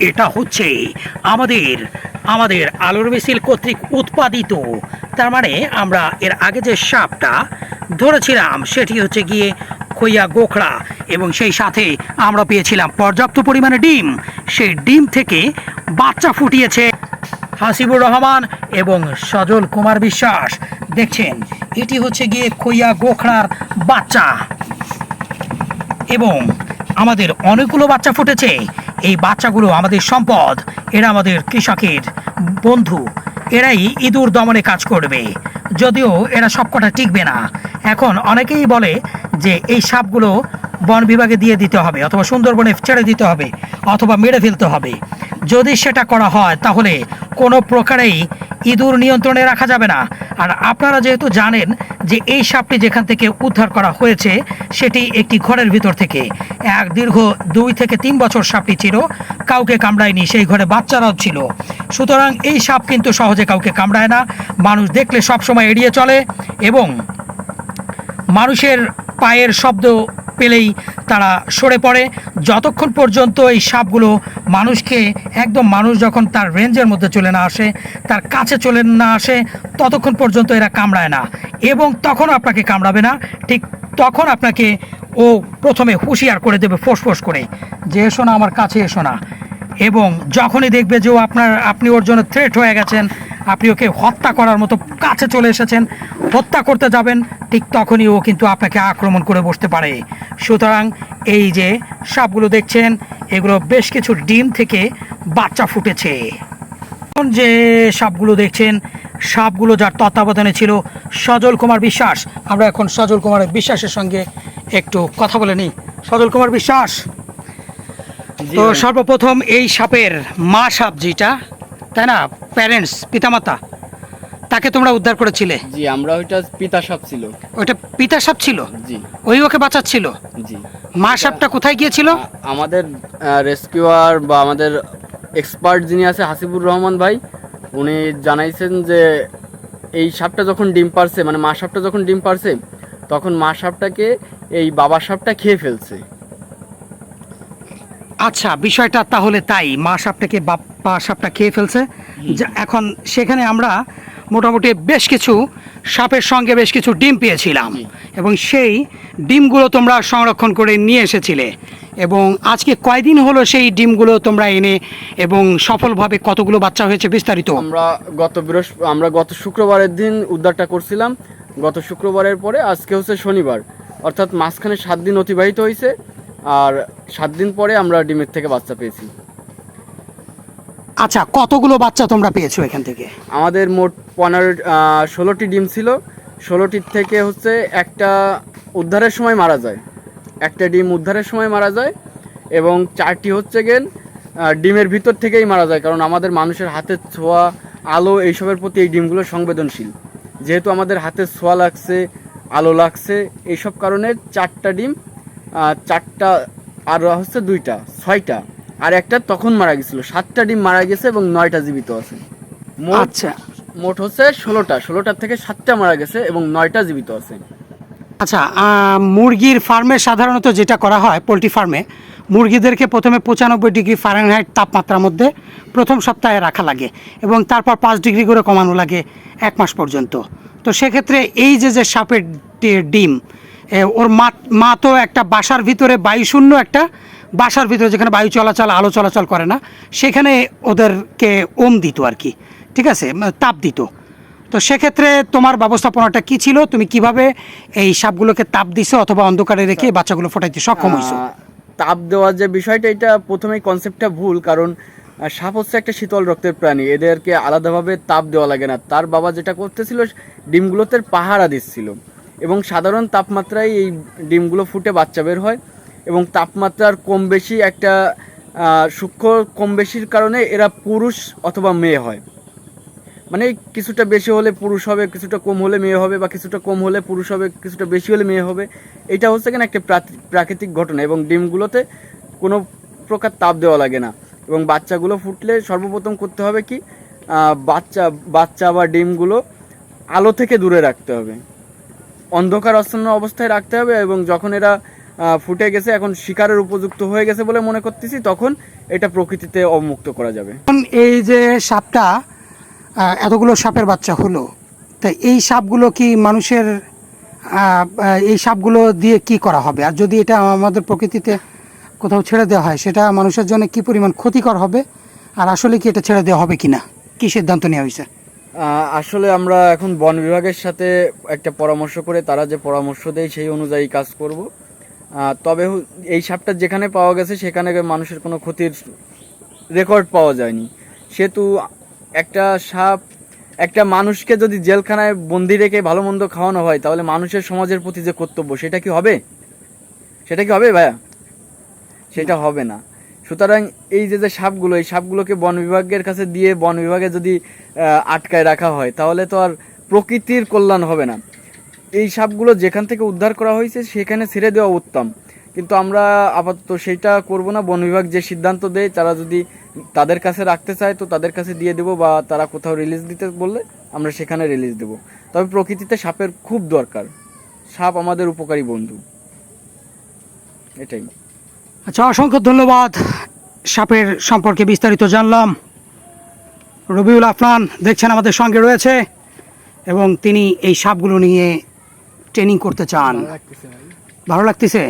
এটা হচ্ছে আমাদের আমাদের আলোর মিছিল কর্তৃক উৎপাদিত। তার মানে আমরা এর আগে যে সাপটা ধরেছিলাম, সেটি হচ্ছে গিয়ে খইয়া গোখরা। এবং সেই সাথে আমরা পেয়েছিলাম পর্যাপ্ত পরিমাণে ডিম। সেই ডিম থেকে বাচ্চা ফুটিয়েছে হাসিবুর রহমান এবং সজল কুমার বিশ্বাস। দেখছেন, এটি হচ্ছে গিয়ে খইয়া গোখড়ার বাচ্চা। এবং আমাদের অনেকগুলো বাচ্চা ফুটেছে। এই বাচ্চাগুলো আমাদের সম্পদ। এরা আমাদের কৃষকের বন্ধু। এরাই ইঁদুর দমনে কাজ করবে। যদিও এরা সবকটা টিকবে না। এখন অনেকেই বলে যে এই সাপগুলো বন বিভাগে দিয়ে দিতে হবে, অথবা সুন্দরবনে ছেড়ে দিতে হবে, অথবা মেরে ফেলতে হবে। যদি সেটা করা হয়, তাহলে কোনো প্রকারেই ইঁদুর নিয়ন্ত্রণে রাখা যাবে না। আর আপনারা যেহেতু জানেন যে এই সাপটি যেখান থেকে উদ্ধার করা হয়েছে, সেটি একটি ঘরের ভিতর থেকে। এক দীর্ঘ দুই থেকে তিন বছর সাপটি ছিল, কাউকে কামড়ায়নি, সেই ঘরে বাচ্চারাও ছিল। সুতরাং এই সাপ কিন্তু সহজে কাউকে কামড়ায় না। মানুষ দেখলে সবসময় এড়িয়ে চলে এবং মানুষের পায়ের শব্দ পেলেই তারা সরে পড়ে। যতক্ষণ পর্যন্ত এই সাপগুলো মানুষকে, একদম মানুষ যখন তার রেঞ্জের মধ্যে চলে না আসে, তার কাছে চলে না আসে, ততক্ষণ পর্যন্ত এরা কামড়ায় না। এবং তখন আপনাকে কামড়াবে না, ঠিক তখন আপনাকে ও প্রথমে হুঁশিয়ার করে দেবে ফোঁস করে। যে এসো না, আমার কাছে এসো না। এবং যখনই দেখবে যে ও আপনার, আপনি ওর জন্য থ্রেট হয়ে গেছেন, আপনি ওকে হত্যা করার মতো কাছে চলে এসেছেন, হত্যা করতে যাবেন ঠিক তখনই ও কিন্তু আপনাকে আক্রমণ করে বসতে পারে। সুতরাং এই যে সাপগুলো দেখছেন এগুলো বেশ কিছু ডিম থেকে বাচ্চা ফুটেছে। এখন যে সাপগুলো দেখছেন সাপগুলো যার তত্ত্বাবধানে ছিল সজল কুমার বিশ্বাস। আমরা এখন সজল কুমার বিশ্বাসের সঙ্গে একটু কথা বলে নিই। সজল কুমার বিশ্বাস তো সর্বপ্রথম এই সাপের মা সাপ যেটা তাই না? প্যারেন্টস পিতামাতা। তাকে তোমরা উদ্ধার করেছিলে? জি আমরা ওইটা পিতা সাপ ছিল। ওইটা পিতা সাপ ছিল? জি। ওই ওকে বাঁচাচ্ছিল? জি। মা সাপটা কোথায় গিয়েছিল? আমাদের রেস্কিউয়ার বা আমাদের এক্সপার্ট যিনি আছে হাসিবুর রহমান ভাই উনি জানাইছেন যে এই সাপটা যখন ডিম পারছে মানে মা সাপটা যখন ডিম পারছে তখন মা সাপটাকে এই বাবা সাপটা খেয়ে ফেলছে। আচ্ছা বিষয়টা তাহলে তাই। মা সাপটাকে বাপ্পা সাপটা খেয়ে ফেলছে। এখন সেখানে আমরা মোটামুটি বেশ কিছু সাপের সঙ্গে বেশ কিছু ডিম পেয়েছিলাম। এবং সেই ডিমগুলো তোমরা সংরক্ষণ করে নিয়ে এসেছিলে। এবং আজকে কয়দিন হলো সেই ডিমগুলো তোমরা এনে এবং সফলভাবে কতগুলো বাচ্চা হয়েছে বিস্তারিত? আমরা গত বৃহস্প আমরা গত শুক্রবারের দিন উদ্ধারটা করছিলাম। গত শুক্রবারের পরে আজকে হচ্ছে শনিবার। অর্থাৎ মাঝখানে সাত দিন অতিবাহিত হয়েছে আর সাত দিন পরে আমরা ডিমের থেকে বাচ্চা পেয়েছি। আচ্ছা কতগুলো বাচ্চা তোমরা পেয়েছ এখান থেকে? আমাদের মোট পনেরো ষোলোটি ডিম ছিল। ষোলোটির থেকে হচ্ছে একটা উদ্ধারের সময় মারা যায়। একটা ডিম উদ্ধারের সময় মারা যায় এবং চারটি হচ্ছে গেন ডিমের ভিতর থেকেই মারা যায়। কারণ আমাদের মানুষের হাতের ছোঁয়া, আলো এইসবের প্রতি এই ডিমগুলো সংবেদনশীল। যেহেতু আমাদের হাতের ছোঁয়া লাগছে, আলো লাগছে, এইসব কারণে চারটা ডিম চারটা আর হচ্ছে দুইটা, ছয়টা আর একটা তখন মারা গেছিল সাতটা ডিম মারা গেছে এবং নয়টা জীবিত আছে। আচ্ছা। মোট হচ্ছে ষোলোটা ষোলোটার থেকে সাতটা মারা গেছে এবং নয়টা জীবিত আছে। আচ্ছা মুরগির ফার্মে সাধারণত যেটা করা হয় পোলট্রি ফার্মে মুরগিদেরকে প্রথমে পঁচানব্বই ডিগ্রি ফারেনহাইট তাপমাত্রার মধ্যে প্রথম সপ্তাহে রাখা লাগে এবং তারপর পাঁচ ডিগ্রি করে কমানো লাগে এক মাস পর্যন্ত। তো সেক্ষেত্রে এই যে যে সাপের ডিম ওর মা মা তো একটা বাসার ভিতরে বায়ুশূন্য একটা বাসার ভিতরে যেখানে বায়ু চলাচল আলো চলাচল করে না সেখানে ওদেরকে ওম দিত আর কি ঠিক আছে? তাপ দিত। তো সেক্ষেত্রে তোমার ব্যবস্থাপনাটা কি ছিল? তুমি কীভাবে এই সাপগুলোকে তাপ দিছো অথবা অন্ধকারে রেখে বাচ্চাগুলো ফোটাইতে সক্ষম হয়েছো তাপ দেওয়ার যে বিষয়টা এটা প্রথমেই কনসেপ্টটা ভুল কারণ সাপ হচ্ছে একটা শীতল রক্তের প্রাণী এদেরকে আলাদাভাবে তাপ দেওয়া লাগে না। তার বাবা যেটা করতেছিল ডিমগুলোতে পাহারা দিচ্ছিল এবং সাধারণ তাপমাত্রায় এই ডিমগুলো ফুটে বাচ্চা বের হয়। এবং তাপমাত্রার কম বেশি একটা সূক্ষ্ম কম বেশির কারণে এরা পুরুষ অথবা মেয়ে হয়। মানে কিছুটা বেশি হলে পুরুষ হবে, কিছুটা কম হলে মেয়ে হবে বা কিছুটা কম হলে পুরুষ হবে, কিছুটা বেশি হলে মেয়ে হবে। এটা হচ্ছে কেন একটা প্রাকৃতিক ঘটনা এবং ডিমগুলোতে কোনো প্রকার তাপ দেওয়া লাগে না। এবং বাচ্চাগুলো ফুটলে সর্বপ্রথম করতে হবে কি বাচ্চা বাচ্চা বা ডিমগুলো আলো থেকে দূরে রাখতে হবে। অন্ধকার আচ্ছন্ন অবস্থায় রাখতে হবে এবং যখন এরা ফুটে গেছে এখন শিকারের উপযুক্ত হয়ে গেছে বলে মনে করতেছি তখন এটা প্রকৃতিতে অবমুক্ত করা যাবে। এই যে সাপটা এতগুলো সাপের বাচ্চা হলো তা এই সাপগুলো কি মানুষের এই সাপগুলো দিয়ে কি করা হবে? আর যদি এটা আমাদের প্রকৃতিতে কোথাও ছেড়ে দেওয়া হয় সেটা মানুষের জন্য কি পরিমাণ ক্ষতিকর হবে? আর আসলে কি এটা ছেড়ে দেওয়া হবে কিনা? কি সিদ্ধান্ত নেওয়া হয়েছে? আসলে আমরা এখন বন বিভাগের সাথে একটা পরামর্শ করে তারা যে পরামর্শ দেয় সেই অনুযায়ী কাজ করব। তবে এই সাপটা যেখানে পাওয়া গেছে, সেখানে মানুষের কোনো ক্ষতির রেকর্ড পাওয়া যায়নি। সেহেতু একটা সাপ, একটা মানুষকে যদি জেলখানায় বন্দি রেখে ভালো মন্দ খাওয়ানো হয়, তাহলে মানুষের সমাজের প্রতি যে কর্তব্য, সেটা কি হবে? সেটা কি হবে ভাইয়া? সেটা হবে না। সুতরাং এই যে যে সাপগুলো, এই সাপগুলোকে বন বিভাগের কাছে দিয়ে বন বিভাগে যদি আটকায় রাখা হয়, তাহলে তো আর প্রকৃতির কল্যাণ হবে না। এই সাপগুলো যেখান থেকে উদ্ধার করা হয়েছে সেখানে ছেড়ে দেওয়া উত্তম। কিন্তু আমরা আপাতত সেইটা করব না। বন বিভাগ যে সিদ্ধান্ত দেয়, তারা যদি তাদের কাছে রাখতে চায়, তো তাদের কাছে দিয়ে দেবো বা তারা কোথাও রিলিজ দিতে বললে আমরা সেখানে রিলিজ দেবো। তবে প্রকৃতিতে সাপের খুব দরকার। সাপ আমাদের উপকারী বন্ধু। এটাই। আচ্ছা অসংখ্য ধন্যবাদ। সাপের সম্পর্কে বিস্তারিত জানলাম। রবিউল আফনান দেখছেন আমাদের সঙ্গে রয়েছে এবং তিনি এই সাপগুলো নিয়ে ট্রেনিং করতে চান? ভালো লাগতেছে?